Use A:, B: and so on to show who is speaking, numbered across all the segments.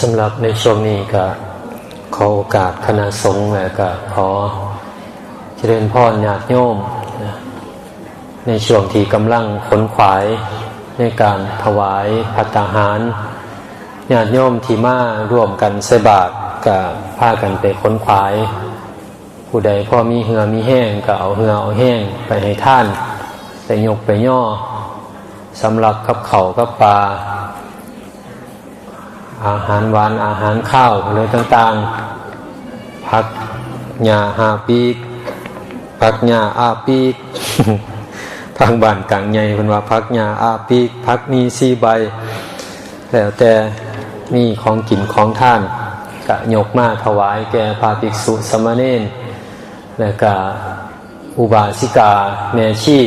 A: สำหรับในช่วงนี้ก็ขอโอกาสคณะสงฆ์และก็ขอเจริญพรญาติโยม ในช่วงที่กำลังขนขวายในการถวายพัตาหารญาติโยมที่มาร่วมกันใส่บาตรก็พากันไปขนขวาย ผู้ใดพอมีเหือมีแห้งก็เอาเหือเอาแห้งไปให้ท่านไปยกไปย่อสำหรับกับเขากับปลา อาหารหวานอาหารข้าวอะไรต่างๆ ผักหญ้าหาปีกผักหญ้าอาปีกทางบ้านกลางใหญ่เป็นว่าผักหญ้าอาปีกผักมีสีใบ แล้วแต่มีของกินของท่านกะยกมาถวายแก่พระภิกษุสมเณรและก็อุบาสิกา แม่ชี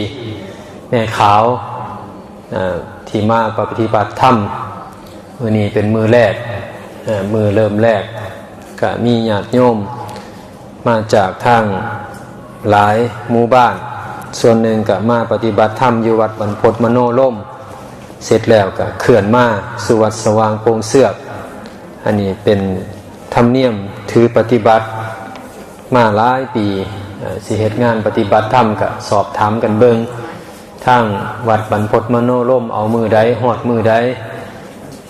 A: แม่ขาวที่มาปฏิบัติธรรม มือนี้เป็นมือแรกมือเริ่มแรกก็มีญาติโยมมาจากทางหลายหมู่บ้าน ส่วนหนึ่งก็มาปฏิบัติธรรมอยู่วัดบรรพตมโนล่ม เสร็จแล้วก็เขื่อนมาสู่วัดสว่างโปงเสือกอันนี้เป็นธรรมเนียมถือปฏิบัติมาหลายปีเอ่อสิเหตุงานปฏิบัติธรรมก็สอบถามกันเบิงทางวัดบรรพตมโนล่มเอามือใดหอดมือใด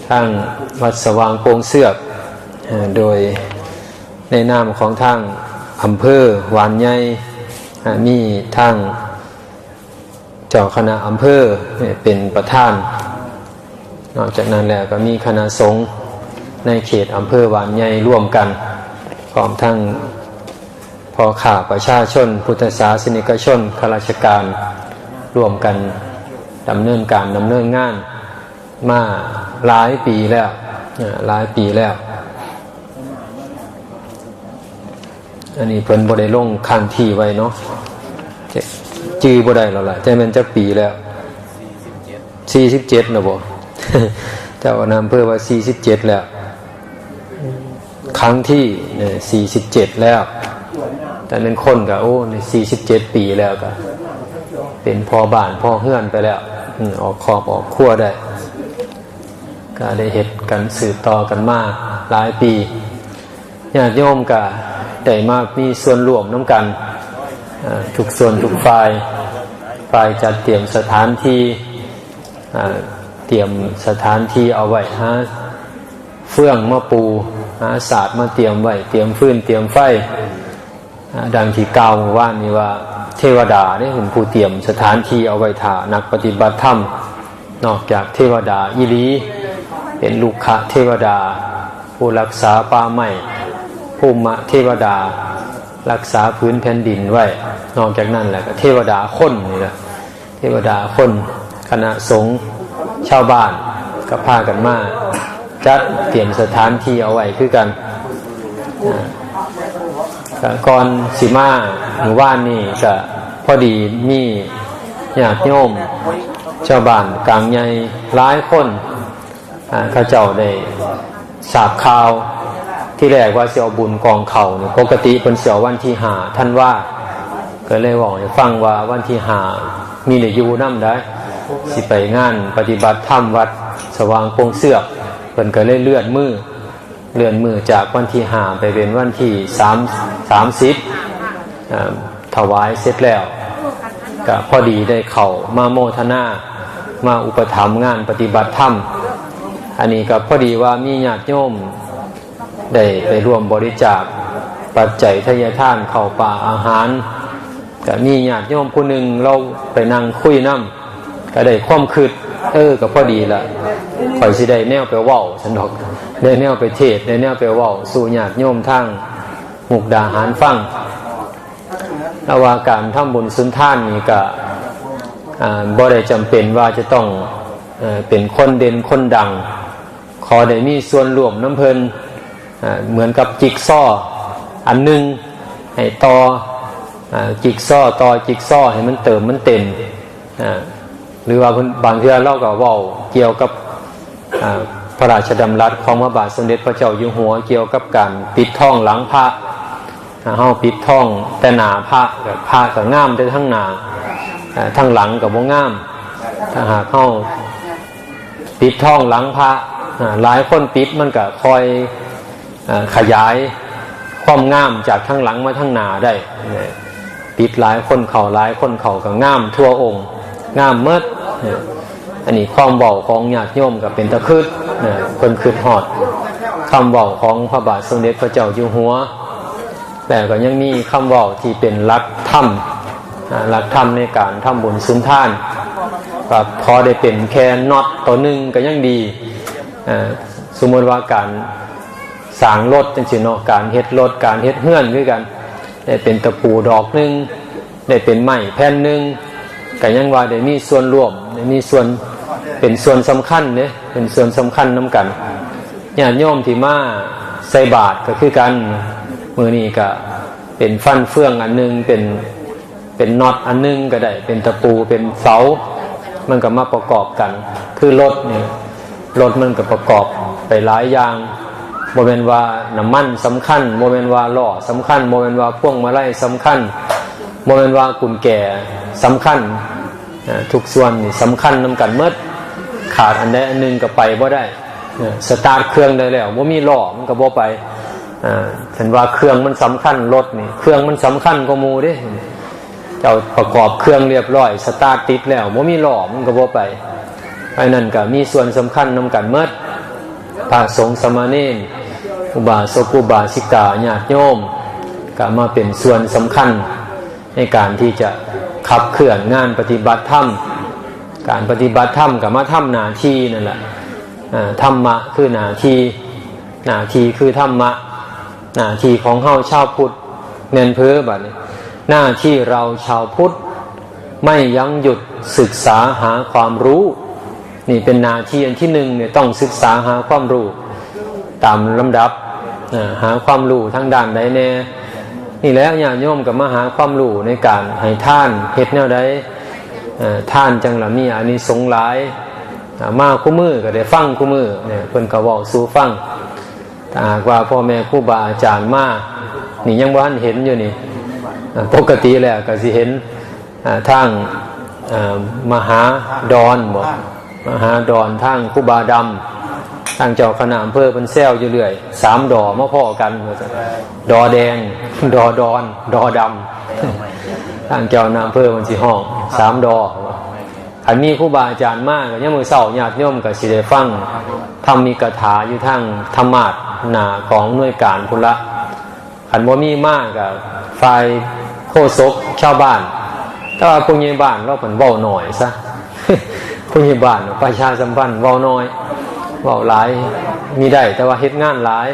A: ทางวัดสว่างโปงเสือกโดยในนามของทางอำเภอหวานใหญ่มีทางเจ้าคณะอำเภอเนี่ยเป็นประธาน นอกจากนั้นแล้วก็มีคณะสงฆ์ในเขตอำเภอหวานใหญ่ร่วมกันพร้อมทั้งพอข่าประชาชน พุทธศาสนิกชนข้าราชการร่วมกันดำเนินการดำเนินงานมา หลายปีแล้วหลายปีแล้ว อันนี้เพิ่นบ่ได้ลงคันที่ไว้เนาะจะจื้อบ่ได้แล้วล่ะแต่มันจะปีแล้ว47แล้วบ่เจ้านำเพื่อว่า47แล้ว ครั้งที่เนี่ย47แล้ว แต่เป็นคนก็โอ้ใน47ปีแล้วก็เป็นพอบ้านพ่อเฮือนไปแล้วออกคอบออกครัวได้ ก็ได้เหตุกันสืบต่อกันมาหลายปีญาติโยมก็ได้มากมีส่วนร่วมน้ำกันทุกส่วนทุกฝ่ายฝ่ายจัดเตรียมสถานที่เตรียมสถานที่เอาไว้ฮะเฟื่องมาปูหาศาสตร์มาเตรียมไว้เตรียมฟืนเตรียมไฟดังที่กล่าวว่านนี้ว่าเทวดาเนี่ยเป็นผู้เตรียมสถานที่เอาไว้ถ่านักปฏิบัติธรรมนอกจากเทวดาอีหลี เป็นลูกคะเทวดา ผู้รักษาป่าไม้ภูมิเทวดา รักษาพื้นแผ่นดินไว้ นอกจากนั้นแหละก็เทวดาคนนี่แหละเทวดาคนคณะสงฆ์ชาวบ้านก็พากันมาจัดเตรียมสถานที่เอาไว้คือกันก,ก่อนสิมาหมู่บ้านนี่ก็พอดีมีญาติโยมชาวบ้านกลางใหญ่หลายคน ข้าเจ้าได้สาบข่าว ที่แรกว่าเสียวบุญกองเขาเนี่ยปกติเป็นเสียววันที่หาท่านว่าก็เลยบอกให้ฟังว่าวันที่หามีในยูน้ำได้ สิไปงานปฏิบัติธรรมวัดสว่างโปงเสือกเพิ่นก็เลยเลื่อนมือเลื่อนมือจากวันที่หาไปเป็นวันที่สามสามสิบถวายเสร็จแล้วก็พอดีได้เข้ามาโมทนามาอุปถัมภ์งานปฏิบัติธรรม อันนี้ก็พอดีว่ามีญาติโยมได้ไปร่วมบริจาคปัจจัยทายทานเข้าป่าอาหารก็มีญาติโยมผู้หนึ่งเราไปนั่งคุยน้ำก็ได้ความคืดเออก็พอดีละข่อยสิได้แนวไปว้าฉันดอกได้แนวไปเทศได้แนวไปว้าสู่ญาติโยมทางมุกดาหารฟังแล้วาการทำบุญสุนท่านนี่ก็บ่ได้จำเป็นว่าจะต้องเออเป็นคนเด่นคนดัง ขอได้มีส่วนรวมน้ำเพลินเหมือนกับจิกซ้ออันหนึ่งให้ต่ออจิกซ้อต่อจิกซ้อให้มันเติมมันเต็มหรือว่าบางเทื่อเราก็เว้าเกี่ยวกับพระราชดำรัสของพระบาทสมเด็จพระเจ้าอยู่หัวเกี่ยวกับการปิดท่องหลังพระถ้าเฮาปิดท่องแต่หนาพระกับพระก็งามแต่ทั้งหนาทั้งหลังกับบ่งามถ้าหากเฮาปิดท่องหลังพระอ่า หลายคนปิดมันก็คอยอขยายความงามจากทั้งหลังมาทั้งหน้าได้ปิดหลายคนเขาหลายคนเข่าก็งามทั่วองค์งามเมดเนี่ยอันนี้ความเบาของญาติโยมก็เป็นตะคืดเนี่ยคนคืดหอดคำเบาของพระบาทสมเด็จพระเจ้าอยู่หัว แต่ก็ยังมีคำเว่าที่เป็นหลักธรรมอ่าหลักธรรมในการทำบุญสุนทานก็พอได้เป็นแค่น็อตตัวหนึ่งก็ยังดี สมมติว่าการสางรถจังสิเนาะการเฮ็ดรถการเฮ็ดเฮือนด้วยกัน ได้เป็นตะปูดอกหนึ่งได้เป็นไม้แผ่นหนึ่งก็ยังว่าได้มีส่วนร่วมได้มีส่วนเป็นส่วนสำคัญเนี่ยเป็นส่วนสำคัญน้กันญาติโยมที่มาใส่บาตรก็คือกันมือนี้ก็เป็นฟันเฟืองอันหนึงเป็นเป็นน็อตอันหนึงก็ได้ เป็นตะปูเป็นเสา มันก็มาประกอบกัน คือรถเนี่ย รถมันก็ประกอบไปหลายอย่างโมเมนว่าน้ำมันสำคัญโมเมนว่าล้อสำคัญโมเมนว่าพ่วงมาลัยสำคัญโมเมนว่ากุญแจสำคัญทุกส่วนนี่สำคัญนำกันเมื่อขาดอันใดอันหนึ่งก็ไปบ่ได้สตาร์ทเครื่องได้แล้วว่ามีล้อมันก็บ่ไปอ่าเห็นว่าเครื่องมันสำคัญรถนี่เครื่องมันสำคัญกว่ามูด้เจ้าประกอบเครื่องเรียบร้อย สตาร์ทติดแล้วว่ามีหล้อมันก็บ่ไป ไอ้นั่นก็มีส่วนสำคัญนำกันเมื่อพระสงฆ์สมณเณรอุบาสกอุบาสิกาญาติโยมก็มาเป็นส่วนสำคัญในการที่จะขับเคลื่อนงานปฏิบัติธรรม การปฏิบัติธรรมกับมาทำหน้าที่นั่นแหละธรรมะคือหน้าที่หน้าที่คือธรรมะหน้าที่ของเฮาชาวพุทธเน้นเพื่อบัดนี้หน้าที่เราชาวพุทธไม่ยั้งหยุดศึกษาหาความรู้ นี่เป็นนาทีอันที่หนึ่งเนี่ยต้องศึกษาหาความรู้ตามลำดับหาความรู้ทางด้านใดแน่นี่แล้วญาติโยมกับมาหาความรู้ในการให้ท่านเฮ็ดแนวใดท่านจังละมีอานิสงส์หลายอ่ามาคู่มือก็ได้ฟังคู่มือเนี่ยเพิ่นก็เว้าสู่ฟังถ้าหากว่าพ่อแม่ครูบาอาจารย์มานี่ยังบ่ทันเห็นอยู่นี่ปกติแล้วก็สิเห็นอ่าทางมหาดอนบ่ มหาดอนทางครูบาดำทางเจ้าคณะอำเภอเพิ่นแซวอยู่เรื่อยสามดอมาพ้อกันว่าซั่นดอแดง ดอดอน ดอดำทางเจ้าคณะอำเภอมันสิห้องสามดออันมีครูบาอาจารย์มากก็ยังมือเศร้าญาติโยมกับสิได้ฟังทำมีกถาอยู่ทั้งธรรมาสหนาของหน่วยการพุละขันว่ามีมากกับฝ่ายโคศกชาวบ้าน แต่ว่าผู้ใหญ่บ้านเราผนเว้าหน่อยซะ ผู้ใหญ่บ้านประชาสัมพันธ์เว้าน้อยเว้าหลายมีได้แต่ว่าเฮ็ดงานหลาย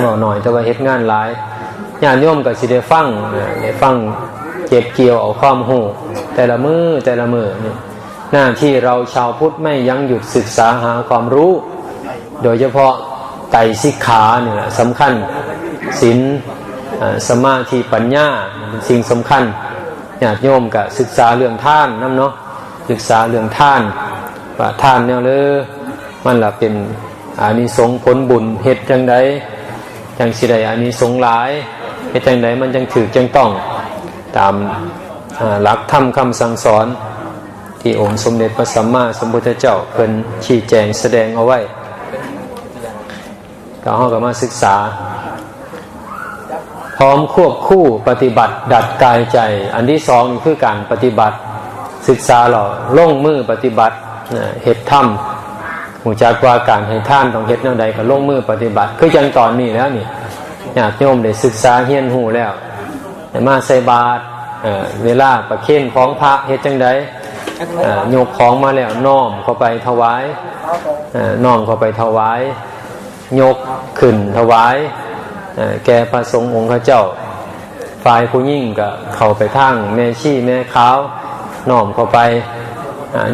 A: เว้าหน่อยแต่ว่าเฮ็ดงานหลายญาติโยมก็สิได้ฟังเอ่อได้ฟังเก็บเกี่ยวเอาความหูแต่ละมือแต่ละมือนี่หน้าที่เราชาวพุทธไม่ยั้งหยุดศึกษาหาความรู้ โดยเฉพาะไตสิกขาเนี่ยสำคัญศีลสมาธิปัญญาเป็นสิ่งสำคัญญาติโยมกับศึกษาเรื่องท่านน้ำเนาะ ศึกษาเรื่องท่านว่าท่านเนี่ยเลยมันละเป็นอานิสงส์ผลบุญเฮ็ดจังใดจังสิได้อานิสงส์หลายเฮ็ดจังใดมันจังถือจังต้องตามหลักธรรมคำสั่งสอน ที่องค์สมเด็จพระสัมมาสัมพุทธเจ้าเพิ่นชี้แจงแสดงเอาไว้ก็ห้องกับมาศึกษา พร้อมควบคู่ปฏิบัติดัดกายใจ อันที่สองคือการปฏิบัติ ศึกษาเราลงมือปฏิบัติเหตุธรรมหูจักว่าการให้ท่านต้องเฮ็ดแนวใดก็ลงมือปฏิบัติ คือจังตอนนี้แล้วนี่ญาติโยมได้ศึกษาเฮียนหูแล้วมาใส่บาตรเวลาประเคนของพระเฮ็ดจังใดเอ่อยกของมาแล้วน้อมเข้าไปถวายน้อมเข้าไปถวายยกขึ้นถวายแก่พระสงฆ์องค์ข้าเจ้าฝ่ายผู้ยิ่งก็เข้าไปทางแม่ชีแม่ขาว น้อมเข้าไป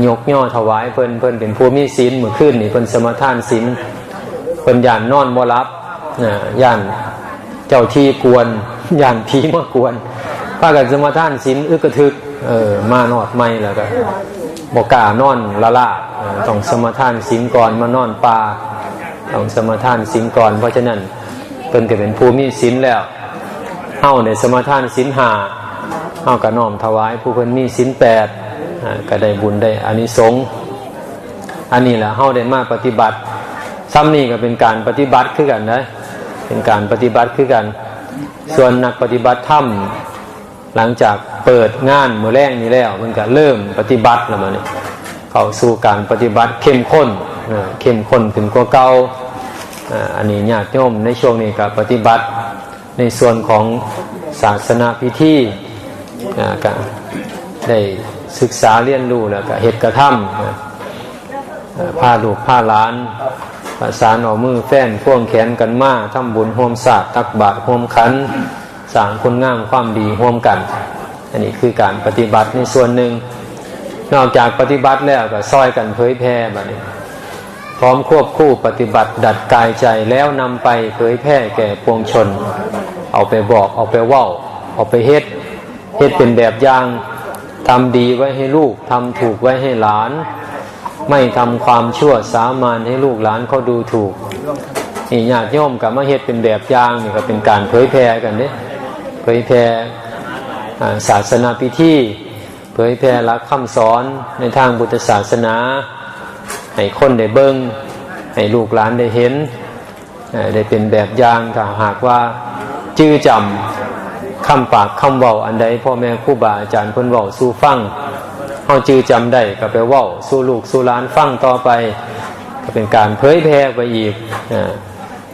A: ยกย่อถวายเพิ่นเพิ่นเป็นผู้มีศีลเมื้อคืนนี่เพิ่นสมทานศีลเพิ่นย่านนอนบ่หลับอ่าย่านเจ้าที่กวนย่านผีมากวนพากันสมทานศีลอึกระทึกเออมานอดไม่แล้วก็บอกกล้านอนละละต้องสมทานศีลก่อนมานอนป่าต้องสมทานศีลก่อนเพราะฉะนั้นเพิ่นก็เป็นผู้มีศีลแล้วเฮาในสมทานศีลหา เฮาก็น้อมถวาย ผู้เพิ่นมีศีลแปดก็ได้บุญได้อานิสงส์อันนี้แหละเฮาได้มาปฏิบัติ ซ้ำนี่ก็เป็นการปฏิบัติคือกันนะเป็นการปฏิบัติคือกัน ส่วนนักปฏิบัติธรรมหลังจากเปิดงานมือแรกนี้แล้วมันก็เริ่มปฏิบัติแล้วมันนี่เข้าสู่การปฏิบัติเข้มข้นเข้มข้นขึ้นกว่าเก่าอ่าอันนี้ญาติโยมในช่วงนี้ก็ปฏิบัติในส่วนของศาสนาพิธี อ่าก็ได้ศึกษาเรียนรู้แล้วก็เหตุกระทำผ้าลูกผ้าหล้านประสานเอมือแฟนพ่วงแขนกันมาทำบุญร่วมศาสตร์ตักบาตรร่วมขันสร้างคุณงามความดีร่วมกัน อันนี้คือการปฏิบัติในส่วนหนึ่ง นอกจากปฏิบัติแล้วก็ซอยกันเผยแพร่บัดนี้พร้อมควบคู่ปฏิบัติดัดกายใจแล้วนำไปเผยแพร่แก่ปวงชน เอาไปบอกเอาไปเว้าเอาไปเฮ็ด เฮ็ดเป็นแบบอย่างทำดีไว้ให้ลูกทำถูกไว้ให้หลาน ไม่ทำความชั่วสามานให้ลูกหลานเขาดูถูกนี่ญาติโยมกับมาเฮ็ดเป็นแบบอย่างนี่ก็เป็นการเผยแพร่กันเด้เผยแพร่ศาสนาพิธีเผยแพร่หลักคำสอนในทางพุทธศาสนา ให้คนได้เบิง่งให้ลูกหลานได้เห็น ได้เป็นแบบอย่างถ้าหากว่าจื้อจำ คำปากคำเว้าอันใดพ่อแม่ครูบาอาจารย์เพิ่นเว้าสู่ฟังเฮาจือจำได้ก็ไปเว้าสู่ลูกสู่หลานฟังต่อไป ก็เป็นการเผยแพร่ไปอีก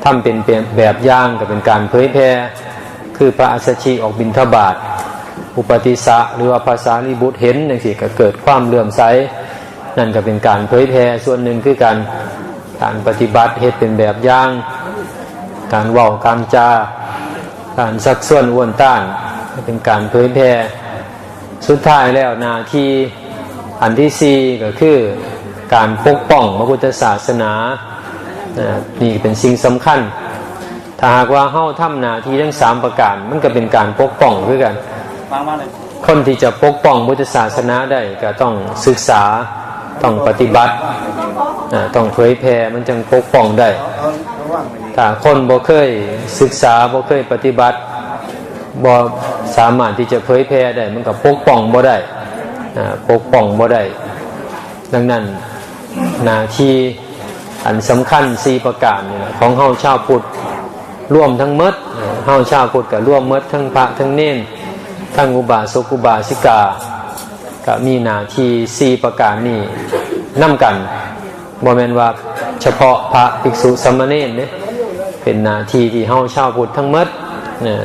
A: ทำเป็นแบบย่างก็เป็นการเผยแพร่คือพระอัสชิออกบิณฑบาตอุปติสะหรือว่าภาษาลิบุตรเห็นอย่างสิก็เกิดความเลื่อมใสนั่นก็เป็นการเผยแพร่ส่วนหนึ่งคือการการปฏิบัติเหตุเป็นแบบอย่าง การเว้าการจา การซักส่วนอ้วนต้านก็เป็นการเผยแพร่สุดท้ายแล้วหนาที่อันที่สี่ก็คือการปกป้องพระพุทธศาสนานะนี่เป็นสิ่งสำคัญ ถ้าหากว่าเฮ้าทำหนาที่ทั้งสามประการมันก็เป็นการปกป้องคือกัน
B: ฟังมากเลย
A: คนที่จะปกป้องพุทธศาสนาได้ก็ต้องศึกษาต้องปฏิบัติอ่าต้องเผยแผ่มันจึงปกป้องได้ ถ้าคนบ่เคยศึกษาบ่เคยปฏิบัติบ่สามารถที่จะเผยแพร่ได้มันก็ปกป้องบ่ได้ปกป้องบ่ได้ ดังนั้นหน้าที่อันสำคัญสี่ประการนี่นะของเฮาชาวพุทธร่วมทั้งมดเฮาชาวพุทธก็ร่วมมดทั้งพระทั้งเน้นทั้งอุบาสกอุบาสิกาก็มีหน้าที่สี่ประการนี้นํกันบ่แม่นว่าเฉพาะพระภิกษุสามเณรเด้ เป็นหน้าที่ที่เฮาชาวพุทธทั้งหมดนะ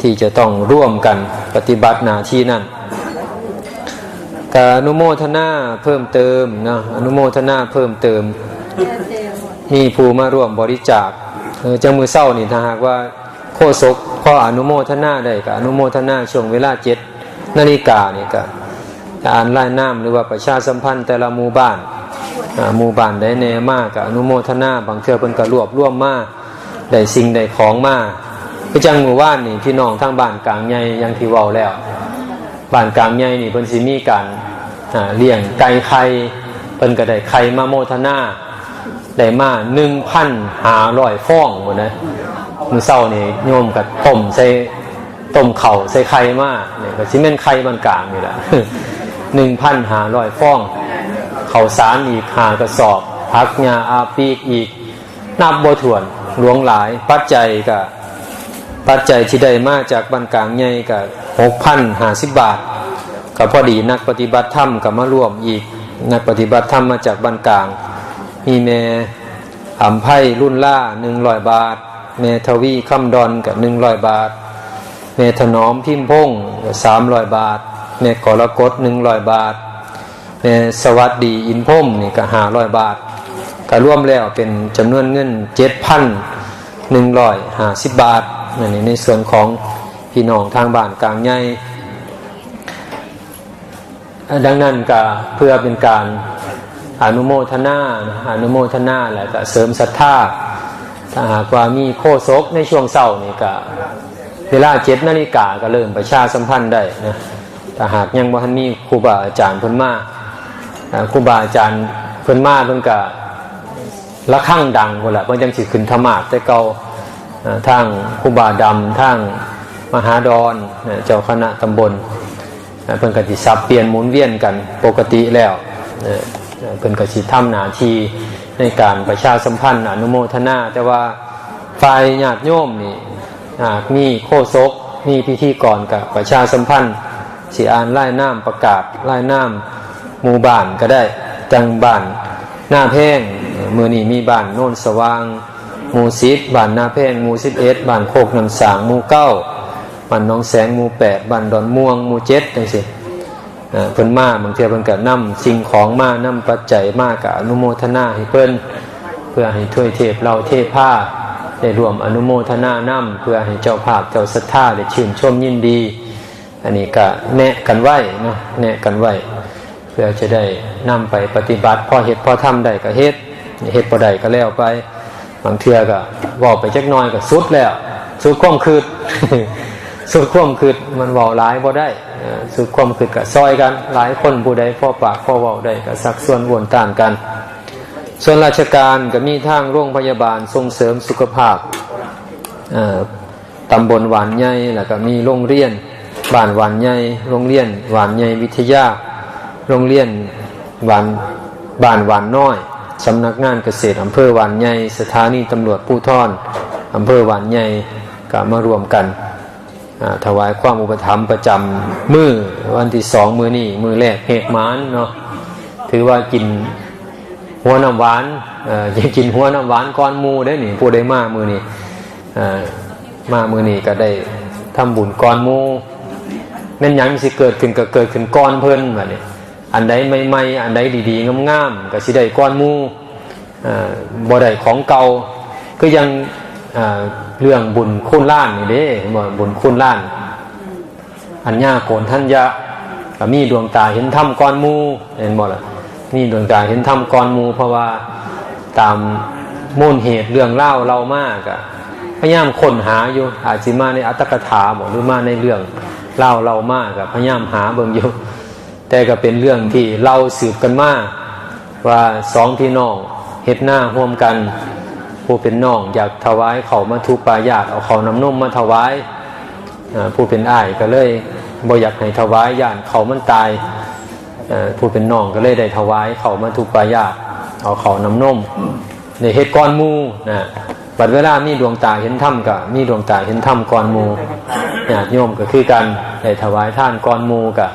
A: ที่จะต้องร่วมกันปฏิบัติหน้าที่นั้นก็อนุโมทนาเพิ่มเติมนะอนุโมทนาเพิ่มเติม มีผู้มาร่วมบริจาคเจังมือเศร้านี่ถ้าหากว่าโคศกข้ออนุโมทนาได้ก็อนุโมทนาช่วงเวลาเจ็ดนาฬิกานี่ก็จะอ่านรายน้ำหรือว่าประชาสัมพันธ์แต่ละหมู่บ้านหมู่บ้านได้แน่มากก็อนุโมทนาบางเทื่อเพิ่นก็รวบรวมมา ได้สิ่งได้ของมาคือจังหมู่บ้านนี่พี่น้องทางบ้านกลางใหญ่ยังที่ว้าแล้วบ้านกลางใหญ่นี่เพิ่นสิมีการเลี้ยงไก่ไข่เพิ่นก็ได้ไข่มาโมทนาได้มาหนึ่งพันหาร้อยฟองหมดนะมือเศร้านี่โยมกับต้มใส่ต้มเข่าใส่ไข่มาเนี่ยก็ชิเม่นไข่บานกลางนี่แหละหนึ่งพันหาร้อยฟองเข่าสารอีกหากระสอบพักยาอาปีกอีก นับบ่ถ้วน หลวงหลาย ปัจจัยกับปัจจัยที่ได้มาจากบานกลางใหญ่กับหกพันห้าสิบบาทก็พอดีนักปฏิบัติธรรมกับมาร่วมอีก นักปฏิบัติธรรมมาจากบานกลาง มีแม่อ่ำไพ่รุ่นล่าหนึ่งร้อยบาท แม่ทวีคำดอนกับหนึ่งร้อยบาท แม่ถนอมพิมพงสามร้อยบาท แม่กรกฎหนึ่งร้อยบาท แม่สวัสดีอินพมนี่ก็ห้าร้อยบาท ก็รวมแล้วเป็นจำนวนเงินเจ็ดพันหนึ่งร้อยห้าสิบบาทนี่ในส่วนของพี่น้องทางบ้านกลางใหญ่ดังนั้นก็เพื่อเป็นการอนุโมทนาอนุโมทนาแหละก็เสริมศรัทธาถ้าหากว่ามีโคศกในช่วงเศร้านี่ก็เวลาเจ็ดนาฬิกาก็เริ่มประชาสัมพันธ์ได้นะถ้าหากยังบ่ทันมีครูบาอาจารย์เพิ่นมาอ่าครูบาอาจารย์เพิ่นมาเพิ่นก็ ละข้างดังพุ่นละเพิ่นจังสิขึ้นธรรมาแต่เก่าทางครูบาดำทางมหาดอนเจ้าคณะตำบลเพิ่นก็สิสับเปลี่ยนหมุนเวียนกันปกติแล้วเพิ่นก็สิทำหน้าที่ในการประชาสัมพันธ์อนุโมทนา แต่ว่าฝ่ายญาติโยมนี่มีโคศกมีพิธีกรกับประชาสัมพันธ์สิอ่านไล่น้ำประกาศไล่น้ำหมู่บ้านก็ได้จังบ้านหน้าแพง มือนี้มีบ้านโน่นสว่างหมู่สิบบ้านนาแพงหมู่สิบเอ็ดบ้านโคกน้ำสางหมู่เก้าบ้านน้องแสงหมู่แปดบ้านดอนม่วงหมู่เจ็ดจังสิเพิ่นมาบางเทีเพิ่นก็นำสิ่งของมานำปัจจัยมากกับอนุโมทนาให้เพิ่นเพื่อให้ถ้วยเทพเราเทผ้าได้รวมอนุโมทนานำเพื่อให้เจ้าภาพเจ้าศรัทธาได้ชื่นชมยินดี อันนี้ก็แนะกันไว้เนาะแนะกันไว้ เพื่อจะได้นำไปปฏิบัติพอเฮ็ดพอทำได้ก็เฮ็ด เฮ็ดบ่ได้ก็แล้วไป บางเทื่อก็เว้าไปจักหน่อยก็สุดแล้ว สุดความคืดสุดความคืดมันเว้าหลายบ่ได้สุดความคืดก็ซอยกันหลายคนผู้ใดพอปากพอเว้าได้ก็สักส่วนวนต่างกัน ส่วนราชการก็มีทางโรงพยาบาลส่งเสริมสุขภาพตำบลหวานใหญ่แล้วก็มีโรงเรียนบ้านหวานใหญ่โรงเรียนหวานใหญ่วิทยา โรงเรียนหวานบ้านหวานน้อย สำนักงานเกษตรอำเภอหวานใหญ่สถานีตำรวจผู้ท่อนอำเภอหวานใหญ่ก็มารวมกันถวายความอุปถัมภ์ประจำมือวันที่สองมือนี่มือแรกเฮกมานเนาะถือว่ากินหัวน้ำหวานเอ่อจะกินหัวน้ำหวานก้อนมูได้หนิผู้ได้มามือนี่มามือนี่ก็ได้ทำบุญก้อนมูแม่นยังสิเกิดขึ้นก็เกิดขึ้นก้อนเพิ่นแบบนี้ อันใดใหม่ๆอันใดดีๆงามๆก็สิได้ก้อนมูเอ่อบ่ได้ของเก่าก็ยังเรื่องบุญคุณล้านนี่เด้บ่บุญคุณล้าน อัญญาโกนทัญญะก็มีดวงตาเห็นธรรมก้อนมูเห็นบ่ล่ะมีดวงตาเห็นธรรมก้อนมูเพราะว่าตามมูลเหตุเรื่องเล่าเรามากอะพยายามค้นหาอยู่อาจสิมาในอัตถกถาบอกหรือมาในเรื่องเล่าเรามากอะพยายามหาเบิ่งอยู่ แต่ก็เป็นเรื่องที่เราสืบกันมาว่าสองพี่น้องเฮ็ดหน้าร่วมกัน ผู้เป็นน้องอยากถวายเขามาทุปายาตเอาเขาน้ำนมมาถวายผู้เป็นอ้ายก็เลยบ่อยากให้ถวายย่านเขามันตายผู้เป็นน้องก็เลยได้ถวายเขามาทุปายาตเอาเขาน้ำนมในเฮ็ดก้อนมูนะบัดเวลามีดวงตาเห็นถ้ำกับมีดวงตาเห็นถ้ำก้อนมูญาติโยมก็คือกันได้ถวายท่านก้อนมูกับ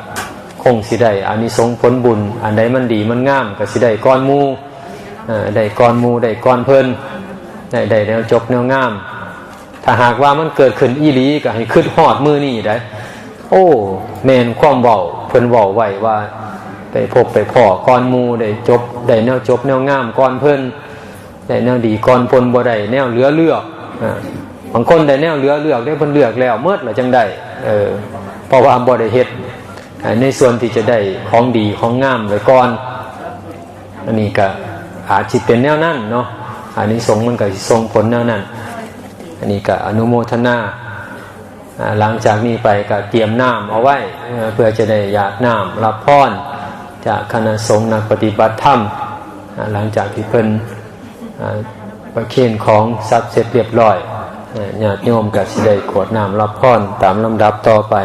A: คงสิได้อานิสงส์ผลบุญ อันใดมันดีมันงามก็สิได้ก้อนมูได้ก้อนมูได้ก้อนเพิ่นได้ได้แนวจบแนวงาม ถ้าหากว่ามันเกิดขึ้นอีหลีก็ให้ขึ้นหอดมือนี่ได้โอ้แมนความเบาเพิ่นเบาไว้ว่าไปพบไปพ่อก่อนมูได้จบได้แนวจบแนวงามก่อนเพิ่นได้แนวดีก่อนพลบ่ได้แนวเหลือเลือกอ่าบางคนได้แนวเหลือเลือกได้เพิ่นเลือกแล้วเมื่อละจังได้เออเพราะว่าบ่ได้เฮ็ด ในส่วนที่จะได้ของดีของงามไว้ก่อน อันนี้ก็อาจสิเป็นแนวนั้นเนาะอันนี้สงส์มันก็สิส่งผลแนวนั้นอันนี้ก็อนุโมทนาหลังจากนี้ไปก็เตรียมน้ำเอาไว้เพื่อจะได้หยาดน้ำรับพรจากคณะสงฆ์นักปฏิบัติธรรมหลังจากที่เพิ่นประเคนของทรัพย์เสร็จเรียบร้อยญาติโยมก็สิได้กรวดน้ำรับพรตามลำดับต่อไป